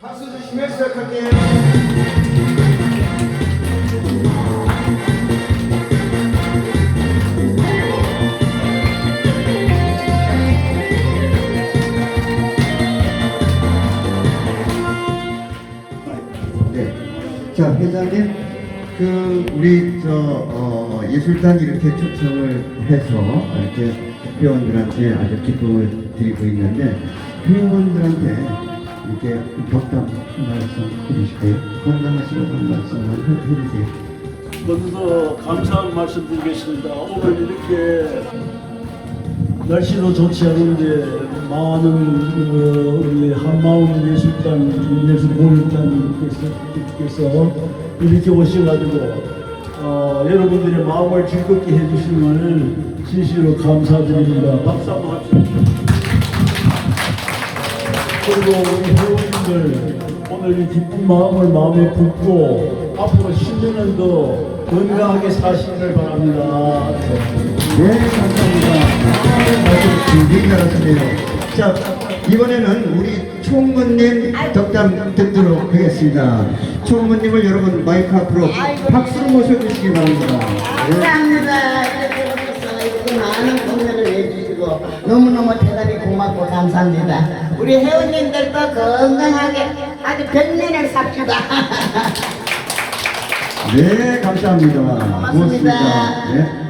박수 주시면 시작할게요. 네. 자, 회장님, 그, 우리, 저, 어, 예술단 이렇게 초청을 해서 이렇게 회원들한테 아주 기쁨을 드리고 있는데, 회원들한테 이렇게 한 말씀 해주실까요? 건강하시고 한 말씀만 해- 해주세요. 먼저 감사한 말씀 드리겠습니다. 오늘 이렇게 날씨도 좋지 않은데 많은 어, 우리 한마음 예술단, 예술공연단께서 이렇게 오셔가지고 어, 여러분들의 마음을 즐겁게 해주시는 진심으로 감사드립니다. 박수 한번 합시다. 그리고 우리 회원님들 오늘 이 기쁜 마음을 마음에 품고 앞으로 10년은 더 건강하게 사시기를 바랍니다. 네, 감사합니다. 아, 말씀 굉장히 잘하시네요. 자, 이번에는 우리 총무님 덕담 듣도록 하겠습니다. 총무님을 여러분 마이크 앞으로 박수로 모셔주시기 바랍니다. 네. 감사합니다. 이렇게 오셔서 이렇게 많은 공연을 해주시고 너무너무 대단히 고맙고 감사합니다. 우리 회원님들도 건강하게 아주 백년을 삽시다. 네, 감사합니다. 고맙습니다. 네.